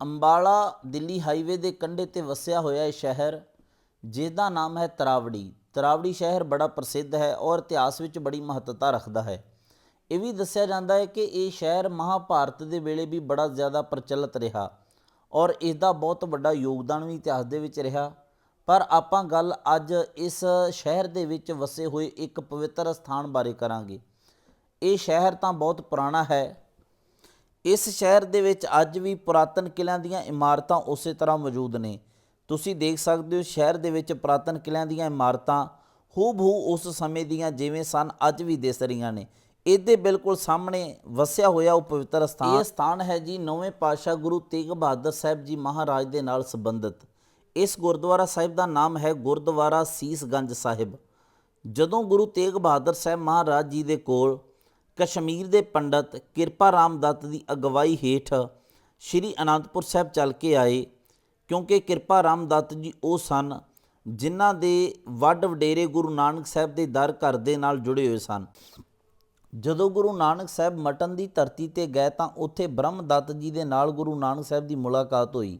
Ambala Delhi highway ਦੇ ਕੰਢੇ ਤੇ ਵਸਿਆ ਹੋਇਆ ਇਹ ਸ਼ਹਿਰ ਜਿਸ ਦਾ ਨਾਮ ਹੈ ਤਰਾਵੜੀ। ਤਰਾਵੜੀ ਸ਼ਹਿਰ ਬੜਾ ਪ੍ਰਸਿੱਧ ਹੈ ਔਰ ਇਤਿਹਾਸ ਵਿੱਚ ਬੜੀ ਮਹੱਤਤਾ ਰੱਖਦਾ ਹੈ। ਇਹ ਵੀ ਦੱਸਿਆ ਜਾਂਦਾ ਹੈ ਕਿ ਇਹ ਸ਼ਹਿਰ ਮਹਾਭਾਰਤ ਦੇ ਵੇਲੇ ਵੀ ਬੜਾ ਜ਼ਿਆਦਾ ਪ੍ਰਚਲਿਤ ਰਿਹਾ ਔਰ ਇਸ ਦਾ ਬਹੁਤ ਵੱਡਾ ਯੋਗਦਾਨ ਵੀ ਇਤਿਹਾਸ ਦੇ ਵਿੱਚ ਰਿਹਾ। ਪਰ ਆਪਾਂ ਗੱਲ ਅੱਜ ਇਸ ਸ਼ਹਿਰ ਦੇ ਵਿੱਚ ਵਸੇ ਹੋਏ ਇੱਕ ਪਵਿੱਤਰ ਸਥਾਨ ਬਾਰੇ ਕਰਾਂਗੇ। ਇਹ ਸ਼ਹਿਰ ਤਾਂ ਬਹੁਤ ਪੁਰਾਣਾ ਹੈ ਇਸ ਸ਼ਹਿਰ ਦੇ ਵਿੱਚ ਅੱਜ ਵੀ ਪੁਰਾਤਨ ਕਿਲਿਆਂ ਦੀਆਂ ਇਮਾਰਤਾਂ ਉਸੇ ਤਰ੍ਹਾਂ ਮੌਜੂਦ ਨੇ। ਤੁਸੀਂ ਦੇਖ ਸਕਦੇ ਹੋ ਸ਼ਹਿਰ ਦੇ ਵਿੱਚ ਪੁਰਾਤਨ ਕਿਲਿਆਂ ਦੀਆਂ ਇਮਾਰਤਾਂ ਹੂਬਹੂ ਉਸ ਸਮੇਂ ਦੀਆਂ ਜਿਵੇਂ ਸਨ, ਅੱਜ ਵੀ ਦਿਸ ਰਹੀਆਂ ਨੇ। ਇਹਦੇ ਬਿਲਕੁਲ ਸਾਹਮਣੇ ਵਸਿਆ ਹੋਇਆ ਉਹ ਪਵਿੱਤਰ ਸਥਾਨ ਇਹ ਸਥਾਨ ਹੈ ਜੀ ਨੌਵੇਂ ਪਾਤਸ਼ਾਹ ਗੁਰੂ ਤੇਗ ਬਹਾਦਰ ਸਾਹਿਬ ਜੀ ਮਹਾਰਾਜ ਦੇ ਨਾਲ ਸੰਬੰਧਿਤ। ਇਸ ਗੁਰਦੁਆਰਾ ਸਾਹਿਬ ਦਾ ਨਾਮ ਹੈ ਗੁਰਦੁਆਰਾ ਸੀਸਗੰਜ ਸਾਹਿਬ। ਜਦੋਂ ਗੁਰੂ ਤੇਗ ਬਹਾਦਰ ਸਾਹਿਬ ਮਹਾਰਾਜ ਜੀ ਦੇ ਕੋਲ ਕਸ਼ਮੀਰ ਦੇ ਪੰਡਤ ਕਿਰਪਾ ਰਾਮ ਦੱਤ ਦੀ ਅਗਵਾਈ ਹੇਠ ਸ੍ਰੀ ਅਨੰਦਪੁਰ ਸਾਹਿਬ ਚੱਲ ਕੇ ਆਏ, ਕਿਉਂਕਿ ਕਿਰਪਾ ਰਾਮ ਦੱਤ ਜੀ ਉਹ ਸਨ ਜਿਨ੍ਹਾਂ ਦੇ ਵੱਡ ਵਡੇਰੇ ਗੁਰੂ ਨਾਨਕ ਸਾਹਿਬ ਦੇ ਦਰ ਘਰ ਦੇ ਨਾਲ ਜੁੜੇ ਹੋਏ ਸਨ। ਜਦੋਂ ਗੁਰੂ ਨਾਨਕ ਸਾਹਿਬ ਮਟਨ ਦੀ ਧਰਤੀ ਤੇ ਗਏ ਤਾਂ ਉੱਥੇ ਬ੍ਰਹਮ ਦੱਤ ਜੀ ਦੇ ਨਾਲ ਗੁਰੂ ਨਾਨਕ ਸਾਹਿਬ ਦੀ ਮੁਲਾਕਾਤ ਹੋਈ।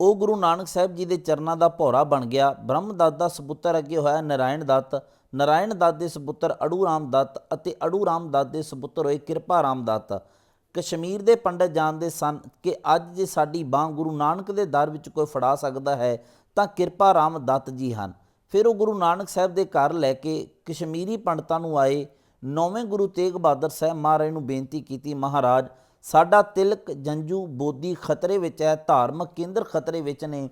ਉਹ ਗੁਰੂ ਨਾਨਕ ਸਾਹਿਬ ਜੀ ਦੇ ਚਰਨਾਂ ਦਾ ਭੌਰਾ ਬਣ ਗਿਆ। ਬ੍ਰਹਮ ਦੱਤ ਦਾ ਸੁਪੁੱਤਰ ਅੱਗੇ ਹੋਇਆ ਨਾਰਾਇਣ ਦੱਤ। ਨਰਾਇਣ ਦੱਤ ਦੇ ਸੁਪੁੱਤਰ ਅੜੂ ਰਾਮ ਦੱਤ ਅਤੇ ਅੜੂ ਰਾਮ ਦੱਤ ਦੇ ਸੁਪੁੱਤਰ ਹੋਏ ਕਿਰਪਾ ਰਾਮ ਦੱਤ। ਕਸ਼ਮੀਰ ਦੇ ਪੰਡਤ ਜਾਣਦੇ ਸਨ ਕਿ ਅੱਜ ਜੇ ਸਾਡੀ ਬਾਹ ਗੁਰੂ ਨਾਨਕ ਦੇ ਦਰ ਵਿੱਚ ਕੋਈ ਫੜਾ ਸਕਦਾ ਹੈ, ਤਾਂ ਕਿਰਪਾ ਰਾਮ ਦੱਤ ਜੀ ਹਨ। ਫਿਰ ਉਹ ਗੁਰੂ ਨਾਨਕ ਸਾਹਿਬ ਦੇ ਘਰ ਲੈ ਕੇ ਕਸ਼ਮੀਰੀ ਪੰਡਤਾਂ ਨੂੰ ਆਏ। ਨੌਵੇਂ ਗੁਰੂ ਤੇਗ ਬਹਾਦਰ ਸਾਹਿਬ ਮਹਾਰਾਜ ਨੂੰ ਬੇਨਤੀ ਕੀਤੀ, ਮਹਾਰਾਜ, ਸਾਡਾ ਤਿਲਕ, ਜੰਜੂ, ਬੋਦੀ ਖਤਰੇ ਵਿੱਚ ਹੈ, ਧਾਰਮਿਕ ਕੇਂਦਰ ਖਤਰੇ ਵਿੱਚ ਨੇ।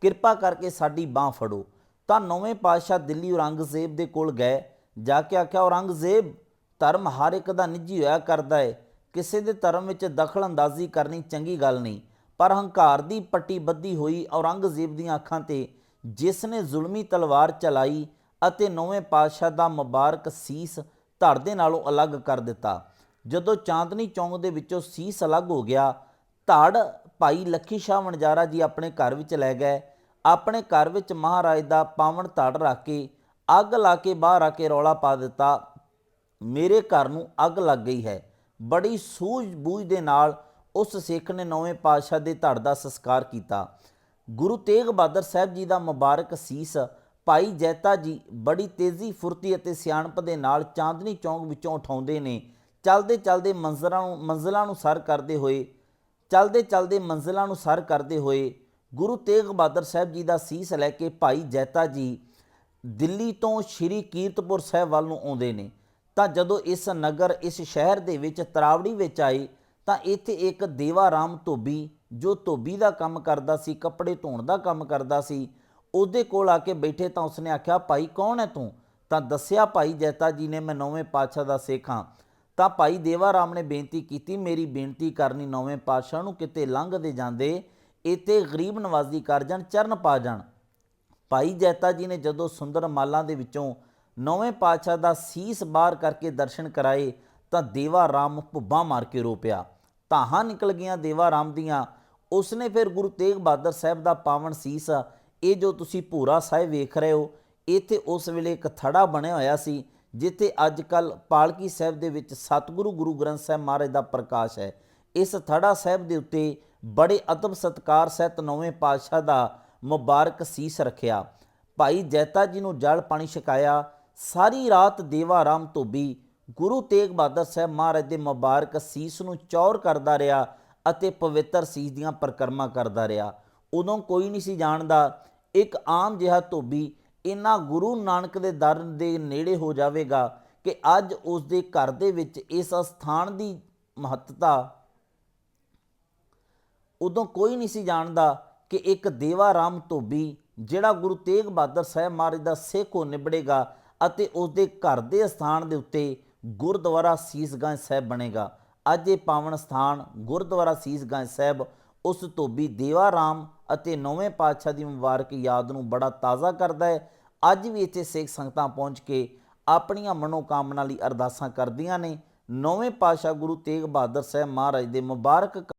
ਕਿਰਪਾ ਕਰਕੇ ਸਾਡੀ ਬਾਹ ਫੜੋ। ਤਾਂ ਨੌਵੇਂ ਪਾਤਸ਼ਾਹ ਦਿੱਲੀ ਔਰੰਗਜ਼ੇਬ ਦੇ ਕੋਲ ਗਏ। ਜਾ ਕੇ ਆਖਿਆ, ਔਰੰਗਜ਼ੇਬ, ਧਰਮ ਹਰ ਇੱਕ ਦਾ ਨਿੱਜੀ ਹੋਇਆ ਕਰਦਾ ਹੈ ਕਿਸੇ ਦੇ ਧਰਮ ਵਿੱਚ ਦਖਲ ਅੰਦਾਜ਼ੀ ਕਰਨੀ ਚੰਗੀ ਗੱਲ ਨਹੀਂ। ਪਰ ਹੰਕਾਰ ਦੀ ਪੱਟੀ ਬੱਧੀ ਹੋਈ ਔਰੰਗਜ਼ੇਬ ਦੀਆਂ ਅੱਖਾਂ ਤੇ, ਜਿਸ ਨੇ ਜ਼ੁਲਮੀ ਤਲਵਾਰ ਚਲਾਈ ਅਤੇ ਨੌਵੇਂ ਪਾਤਸ਼ਾਹ ਦਾ ਮੁਬਾਰਕ ਸੀਸ ਧੜ ਦੇ ਨਾਲੋਂ ਅਲੱਗ ਕਰ ਦਿੱਤਾ। ਜਦੋਂ ਚਾਂਦਨੀ ਚੌਂਕ ਦੇ ਵਿੱਚੋਂ ਸੀਸ ਅਲੱਗ ਹੋ ਗਿਆ, ਧੜ ਭਾਈ ਲੱਖੀ ਸ਼ਾਹ ਵਣਜਾਰਾ ਜੀ ਆਪਣੇ ਘਰ ਵਿੱਚ ਲੈ ਗਏ। ਆਪਣੇ ਘਰ ਵਿੱਚ ਮਹਾਰਾਜ ਦਾ ਪਾਵਨ ਧੜ ਰੱਖ ਕੇ ਅੱਗ ਲਾ ਕੇ ਬਾਹਰ ਆ ਕੇ ਰੌਲਾ ਪਾ ਦਿੱਤਾ। ਮੇਰੇ ਘਰ ਨੂੰ ਅੱਗ ਲੱਗ ਗਈ ਹੈ। ਬੜੀ ਸੂਝ-ਬੂਝ ਦੇ ਨਾਲ ਉਸ ਸਿੱਖ ਨੇ ਨੌਵੇਂ ਪਾਤਸ਼ਾਹ ਦੇ ਧੜ ਦਾ ਸੰਸਕਾਰ ਕੀਤਾ। ਗੁਰੂ ਤੇਗ ਬਹਾਦਰ ਸਾਹਿਬ ਜੀ ਦਾ ਮੁਬਾਰਕ ਸੀਸ ਭਾਈ ਜੈਤਾ ਜੀ ਬੜੀ ਤੇਜ਼ੀ, ਫੁਰਤੀ ਅਤੇ ਸਿਆਣਪ ਦੇ ਨਾਲ ਚਾਂਦਨੀ ਚੌਂਕ ਵਿੱਚੋਂ ਉਠਾਉਂਦੇ ਨੇ। ਚਲਦੇ ਚਲਦੇ ਮੰਜ਼ਰਾਂ ਨੂੰ, ਮੰਜ਼ਲਾਂ ਨੂੰ ਸਰ ਕਰਦੇ ਹੋਏ ਚਲਦੇ ਚਲਦੇ ਮੰਜ਼ਲਾਂ ਨੂੰ ਸਰ ਕਰਦੇ ਹੋਏ ਗੁਰੂ ਤੇਗ ਬਹਾਦਰ ਸਾਹਿਬ ਜੀ ਦਾ ਸੀਸ ਲੈ ਕੇ ਭਾਈ ਜੈਤਾ ਜੀ ਦਿੱਲੀ ਤੋਂ ਸ਼੍ਰੀ ਕੀਰਤਪੁਰ ਸਾਹਿਬ ਵੱਲ ਨੂੰ ਆਉਂਦੇ ਨੇ। ਤਾਂ ਜਦੋਂ ਇਸ ਨਗਰ, ਇਸ ਸ਼ਹਿਰ ਦੇ ਵਿੱਚ ਤਰਾਵੜੀ ਵਿੱਚ ਆਏ, ਤਾਂ ਇੱਥੇ ਇੱਕ ਦੇਵਾ ਰਾਮ ਧੋਬੀ, ਜੋ ਧੋਬੀ ਦਾ ਕੰਮ ਕਰਦਾ ਸੀ, ਕੱਪੜੇ ਧੋਣ ਦਾ ਕੰਮ ਕਰਦਾ ਸੀ, ਉਹਦੇ ਕੋਲ ਆ ਕੇ ਬੈਠੇ ਤਾਂ ਉਸਨੇ ਆਖਿਆ, ਭਾਈ, ਕੌਣ ਹੈ ਤੂੰ? ਤਾਂ ਦੱਸਿਆ ਭਾਈ ਜੈਤਾ ਜੀ ਨੇ, ਮੈਂ ਨੌਵੇਂ ਪਾਤਸ਼ਾਹ ਦਾ ਸਿੱਖ ਹਾਂ। ਤਾਂ ਭਾਈ ਦੇਵਾ ਰਾਮ ਨੇ ਬੇਨਤੀ ਕੀਤੀ, ਮੇਰੀ ਬੇਨਤੀ ਕਰਨੀ ਨੌਵੇਂ ਪਾਤਸ਼ਾਹ ਨੂੰ ਕਿਤੇ ਲੰਘਦੇ ਜਾਂਦੇ ਇੱਥੇ ਗਰੀਬ ਨਵਾਜ਼ੀ ਕਰ ਜਾਣ, ਚਰਨ ਪਾ ਜਾਣ। ਭਾਈ ਜੈਤਾ ਜੀ ਨੇ ਜਦੋਂ ਸੁੰਦਰ ਮਾਲਾਂ ਦੇ ਵਿੱਚੋਂ ਨੌਵੇਂ ਪਾਤਸ਼ਾਹ ਦਾ ਸੀਸ ਬਾਹਰ ਕਰਕੇ ਦਰਸ਼ਨ ਕਰਾਏ, ਤਾਂ ਦੇਵਾ ਰਾਮ ਭੁੱਬਾ ਮਾਰ ਕੇ ਰੋ ਪਿਆ। ਧਾਹਾਂ ਨਿਕਲ ਗਈਆਂ ਦੇਵਾ ਰਾਮ ਦੀਆਂ। ਉਸਨੇ ਫਿਰ ਗੁਰੂ ਤੇਗ ਬਹਾਦਰ ਸਾਹਿਬ ਦਾ ਪਾਵਨ ਸੀਸ, ਇਹ ਜੋ ਤੁਸੀਂ ਭੂਰਾ ਸਾਹਿਬ ਵੇਖ ਰਹੇ ਹੋ, ਇੱਥੇ ਉਸ ਵੇਲੇ ਇੱਕ ਥੜਾ ਬਣਿਆ ਹੋਇਆ ਸੀ, ਜਿੱਥੇ ਅੱਜ ਕੱਲ ਪਾਲਕੀ ਸਾਹਿਬ ਦੇ ਵਿੱਚ ਸਤਿਗੁਰੂ ਗੁਰੂ ਗ੍ਰੰਥ ਸਾਹਿਬ ਮਹਾਰਾਜ ਦਾ ਪ੍ਰਕਾਸ਼ ਹੈ। ਇਸ ਥੜਾ ਸਾਹਿਬ ਦੇ ਉੱਤੇ ਬੜੇ ਅਦਬ ਸਤਕਾਰ ਸਹਿਤ ਨੌਵੇਂ ਪਾਤਸ਼ਾਹ ਦਾ ਮੁਬਾਰਕ ਸੀਸ ਰੱਖਿਆ। ਭਾਈ ਜੈਤਾ ਜੀ ਨੂੰ ਜਲ ਪਾਣੀ ਛਕਾਇਆ। ਸਾਰੀ ਰਾਤ ਦੇਵਾ ਰਾਮ ਧੋਬੀ। ਗੁਰੂ ਤੇਗ ਬਹਾਦਰ ਸਾਹਿਬ ਮਹਾਰਾਜ ਦੇ ਮੁਬਾਰਕ ਸੀਸ ਨੂੰ ਚੌਰ ਕਰਦਾ ਰਿਹਾ ਅਤੇ ਪਵਿੱਤਰ ਸੀਸ ਦੀਆਂ ਪਰਕਰਮਾ ਕਰਦਾ ਰਿਹਾ। ਉਦੋਂ ਕੋਈ ਨਹੀਂ ਸੀ ਜਾਣਦਾ, ਇੱਕ ਆਮ ਜਿਹਾ ਧੋਬੀ ਇਨਾ ਗੁਰੂ ਨਾਨਕ ਦੇ ਦਰ ਦੇ ਨੇੜੇ ਹੋ ਜਾਵੇਗਾ ਕਿ ਅੱਜ ਉਸ ਦੇ ਘਰ ਦੇ ਵਿੱਚ ਇਸ ਸਥਾਨ ਦੀ ਮਹੱਤਤਾ ਉਦੋਂ ਕੋਈ ਨਹੀਂ ਸੀ ਜਾਣਦਾ ਕਿ ਇੱਕ ਦੇਵਾ ਰਾਮ ਧੋਬੀ ਜਿਹੜਾ ਗੁਰੂ ਤੇਗ ਬਹਾਦਰ ਸਾਹਿਬ ਮਹਾਰਾਜ ਦਾ ਸਿੱਖ ਹੋ ਨਿਬੜੇਗਾ ਅਤੇ ਉਸ ਦੇ ਘਰ ਦੇ ਸਥਾਨ ਦੇ ਉੱਤੇ ਗੁਰਦੁਆਰਾ ਸੀਸਗੰਜ ਸਾਹਿਬ ਬਣੇਗਾ। ਅੱਜ ਇਹ ਪਾਵਨ ਸਥਾਨ ਗੁਰਦੁਆਰਾ ਸੀਸਗੰਜ ਸਾਹਿਬ ਉਸ ਧੋਬੀ ਦੇਵਾ ਰਾਮ ਅਤੇ ਨੌਵੇਂ ਪਾਤਸ਼ਾਹ ਦੀ ਮੁਬਾਰਕ ਯਾਦ ਨੂੰ ਬੜਾ ਤਾਜ਼ਾ ਕਰਦਾ ਹੈ। ਅੱਜ ਵੀ ਇੱਥੇ ਸਿੱਖ ਸੰਗਤਾਂ ਪਹੁੰਚ ਕੇ ਆਪਣੀਆਂ ਮਨੋਕਾਮਨਾ ਲਈ ਅਰਦਾਸਾਂ ਕਰਦੀਆਂ ਨੇ। ਨੌਵੇਂ ਪਾਤਸ਼ਾਹ ਗੁਰੂ ਤੇਗ ਬਹਾਦਰ ਸਾਹਿਬ ਮਹਾਰਾਜ ਦੇ ਮੁਬਾਰਕ